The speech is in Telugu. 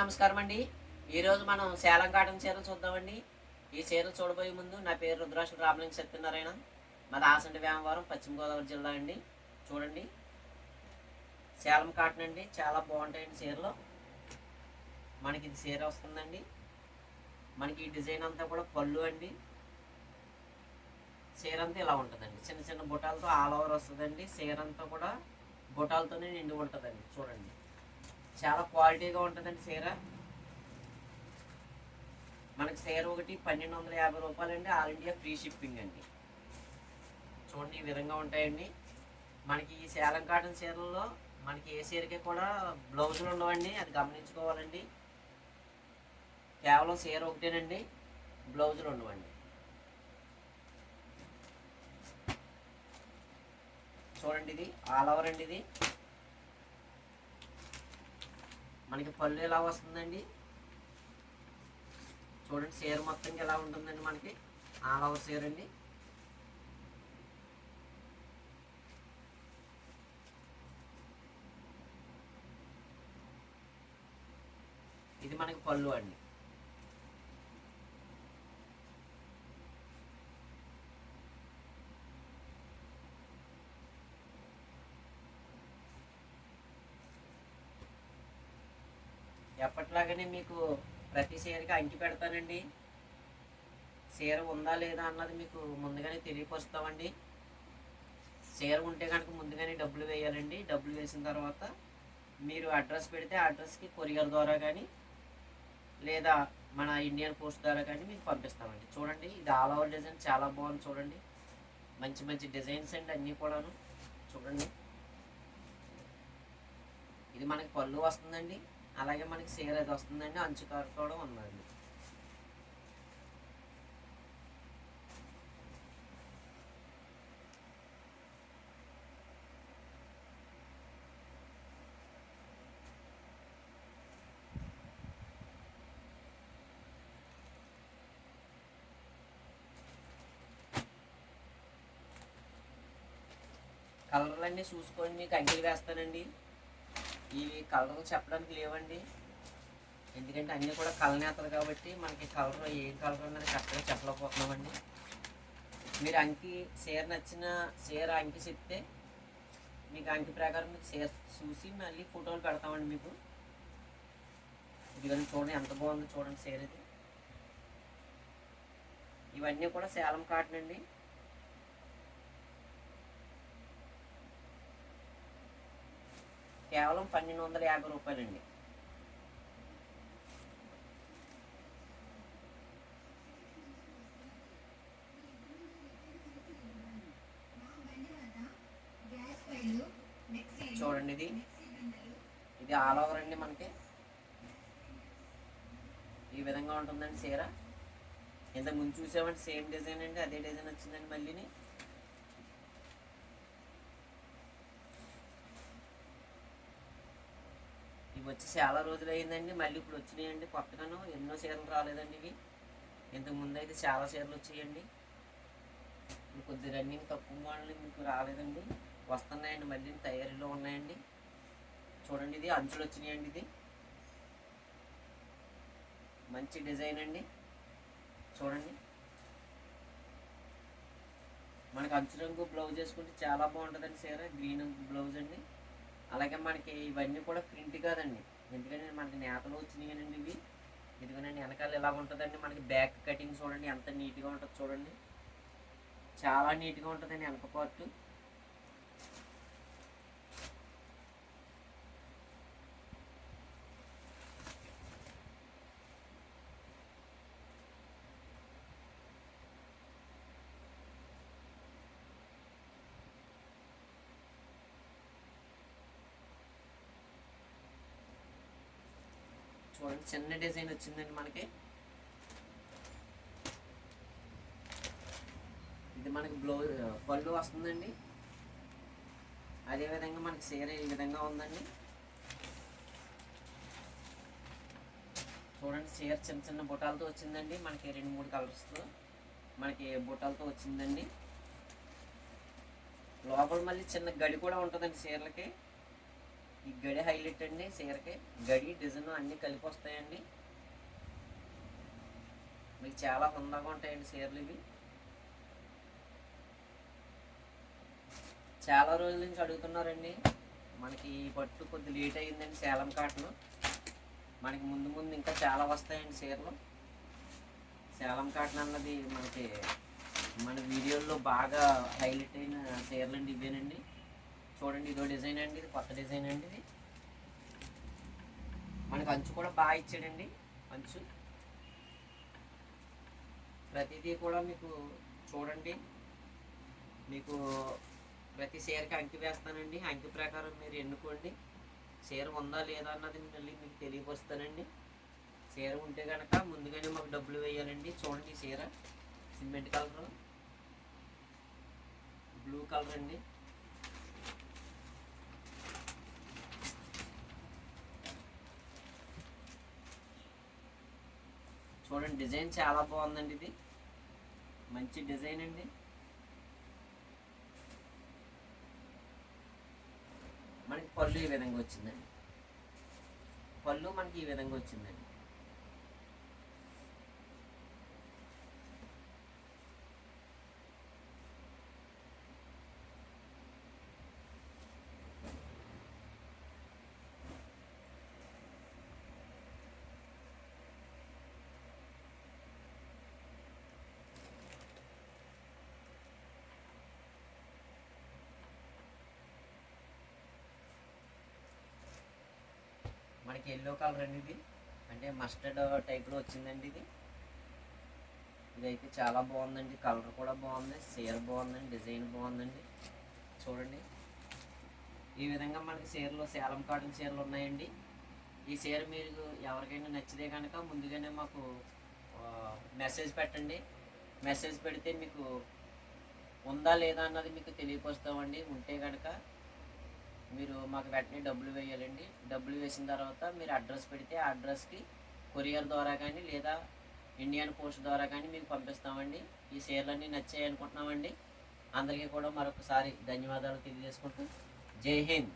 నమస్కారం అండి. ఈరోజు మనం సేలం కాటన్ చీరలు చూద్దామండి. ఈ చీరలు చూడబోయే ముందు నా పేరు రుద్రాక్ష రామలింగ సత్యనారాయణ. మాది ఆసంటి వ్యామవారం పశ్చిమ గోదావరి జిల్లా అండి. చూడండి. సేలం కాటన్ అండి. చాలా బాగుంటాయండి చీరలు. మనకి ఇది చీర వస్తుందండి. మనకి ఈ డిజైన్ అంతా కూడా పళ్ళు అండి. చీర అంతా ఇలా ఉంటుందండి. చిన్న చిన్న బుటాలతో ఆల్ ఓవర్ వస్తుందండి. చీర అంతా కూడా బుటాలతోనే నిండి ఉంటుందండి. చూడండి. చాలా క్వాలిటీగా ఉంటుందండి చీర. మనకి చీర ఒకటి పన్నెండు వందల యాభై రూపాయలండి ఆల్ ఇండియా ఫ్రీ షిప్పింగ్ అండి. చూడండి ఈ విధంగా ఉంటాయండి. మనకి ఈ సేలం కాటన్ చీరల్లో మనకి ఏ చీరకి కూడా బ్లౌజులు ఉండవండి అది గమనించుకోవాలండి. కేవలం చీర ఒకటేనండి బ్లౌజులు ఉండవండి. చూడండి ఇది ఆల్ ఓవర్ అండి ఇది. మనకి పళ్ళు ఎలా వస్తుందండి? చూడండి చీర మొత్తంగా ఎలా ఉంటుందండి మనకి? ఆల్ ఓవర్ చీర అండి. ఇది మనకి పళ్ళు అండి. ఎప్పటిలాగానే మీకు ప్రతి చీరకి అంకి పెడతానండి. చీర ఉందా లేదా అన్నది మీకు ముందుగానే తెలియపరుస్తామండి. చీర ఉంటే కనుక ముందుగానే డబ్బులు వేయాలండి. డబ్బులు వేసిన తర్వాత మీరు అడ్రస్ పెడితే అడ్రస్కి కొరియర్ ద్వారా కానీ లేదా మన ఇండియన్ పోస్ట్ ద్వారా కానీ మీకు పంపిస్తామండి. చూడండి ఇది ఆల్ ఓవర్ డిజైన్ చాలా బాగుంది చూడండి. మంచి మంచి డిజైన్స్ అండి అన్నీ కూడాను. చూడండి. ఇది మనకి పళ్ళు వస్తుందండి. అలాగే మనకి సీర అది వస్తుందండి. అంచు కారు కూడా ఉందండి. కలర్లన్నీ చూసుకొని మీకు అంగిలు వేస్తానండి. ఈ కలర్ చెప్పడానికి లేవండి. ఎందుకంటే అన్నీ కూడా కలనేతలు కాబట్టి మనకి కలర్ ఏ కలర్ అన్నది కరెక్ట్గా చెప్పలేకపోతున్నామండి. మీరు అంకి చీర నచ్చిన చీర అంకి చెప్తే మీకు అంకి ప్రకారం మీకు చీర చూసి మళ్ళీ ఫోటోలు పెడతామండి మీకు. ఇదిగోండి చూడండి ఎంత బాగుందో చూడండి చీర ఇది. ఇవన్నీ కూడా సేలం కాటన్ అండి. కేవలం పన్నెండు వందల యాభై రూపాయలండి. చూడండి ఇది. ఇది ఆల్ ఓవర్ అండి మనకి. ఈ విధంగా ఉంటుందండి చీర. ఇంత ముందు చూసామంటే సేమ్ డిజైన్ అండి అదే డిజైన్ వచ్చిందండి మళ్ళీని. ఇవి వచ్చి చాలా రోజులు అయిందండి మళ్ళీ ఇప్పుడు వచ్చినాయండి కొత్తగాను. ఎన్నో చీరలు రాలేదండి ఇవి. ఇంతకు ముందు అయితే చాలా చీరలు వచ్చాయండి. కొద్ది రన్నింగ్ తక్కువ మోడల్ మీకు రాలేదండి. వస్తున్నాయండి మళ్ళీ తయారీలో ఉన్నాయండి. చూడండి ఇది అంచులు వచ్చినాయండి ఇది. మంచి డిజైన్ అండి. చూడండి. మనకి అంచు రంగు బ్లౌజ్ వేసుకుంటే చాలా బాగుంటుందండి చీర. గ్రీన్ బ్లౌజ్ అండి. అలాగే మనకి ఇవన్నీ కూడా ప్రింట్ కాదండి. ఎందుకంటే మనకి నేతలు వచ్చినాయనండి ఇవి. ఇదిగోనండి వెనకాల ఇలా ఉంటుందండి. మనకి బ్యాక్ కటింగ్ చూడండి ఎంత నీట్గా ఉంటుంది చూడండి. చాలా నీట్గా ఉంటుందండి వెనక పార్ట్ చూడండి చిన్న డిజైన్ వచ్చిందండి మనకి. ఇది మనకి బ్లౌజ్ పళ్ళు వస్తుందండి. అదేవిధంగా మనకి చీర ఈ విధంగా ఉందండి. చూడండి చీర చిన్న చిన్న బుటాలతో వచ్చిందండి. మనకి రెండు మూడు కలర్స్తో మనకి బుటాలతో వచ్చిందండి. లోపల మళ్ళీ చిన్న గడి కూడా ఉంటుందండి చీరలకి. ఈ గడి హైలైట్ అండి చీరకి. గడి డిజైన్ అన్నీ కలిపి వస్తాయండి. మీకు చాలా హుందాగా ఉంటాయండి చీరలు ఇవి. చాలా రోజుల నుంచి అడుగుతున్నారండి మనకి ఈ పట్టు కొద్ది లేట్ అయ్యిందండి సేలం కాటన్. మనకి ముందు ముందు ఇంకా చాలా వస్తాయండి చీరలు. సేలం కాటన్ అన్నది మనకి మన వీడియోల్లో బాగా హైలైట్ అయిన చీరలు అండి ఇవేనండి. చూడండి ఇదో డిజైన్ అండి ఇది కొత్త డిజైన్ అండి ఇది. మనకు అంచు కూడా బాగా ఇచ్చాడండి అంచు. ప్రతిదీ కూడా మీకు చూడండి. మీకు ప్రతి చీరకి అంకి వేస్తానండి. అంకి ప్రకారం మీరు ఎన్నుకోండి. చీర ఉందా లేదా అన్నది మళ్ళీ మీకు తెలియపరుస్తానండి. చీర ఉంటే కనుక ముందుగానే మాకు డబ్బులు వేయాలండి. చూడండి చీర. Cement colour. బ్లూ కలర్ అండి. చూడండి డిజైన్ చాలా బాగుందండి ఇది. మంచి డిజైన్ అండి. మనకి పళ్ళు ఈ విధంగా వచ్చిందండి. పళ్ళు మనకి ఈ విధంగా వచ్చిందండి. మనకి ఎల్లో కలర్ అండి ఇది. అంటే మస్టర్డ్ టైప్లో వచ్చిందండి ఇది. ఇదైతే చాలా బాగుందండి. కలర్ కూడా బాగుంది. చీర బాగుందండి. డిజైన్ బాగుందండి. చూడండి. ఈ విధంగా మనకి చీరలు సేలం కాటన్ చీరలు ఉన్నాయండి. ఈ చీర మీరు ఎవరికైనా నచ్చితే కనుక ముందుగానే మాకు మెసేజ్ పెట్టండి. మెసేజ్ పెడితే మీకు ఉందా లేదా అన్నది మీకు తెలియపరుస్తామండి. ఉంటే కనుక మీరు మాకు వెంటనే డబ్బులు వేయాలండి. డబ్బులు వేసిన తర్వాత మీరు అడ్రస్ పెడితే ఆ అడ్రస్కి కొరియర్ ద్వారా కానీ లేదా ఇండియన్ పోస్ట్ ద్వారా కానీ మీకు పంపిస్తామండి. ఈ షేర్లన్నీ నచ్చాయి అనుకుంటున్నామండి అందరికీ కూడా మరొకసారి ధన్యవాదాలు తెలియజేసుకుంటూ. జై హింద్.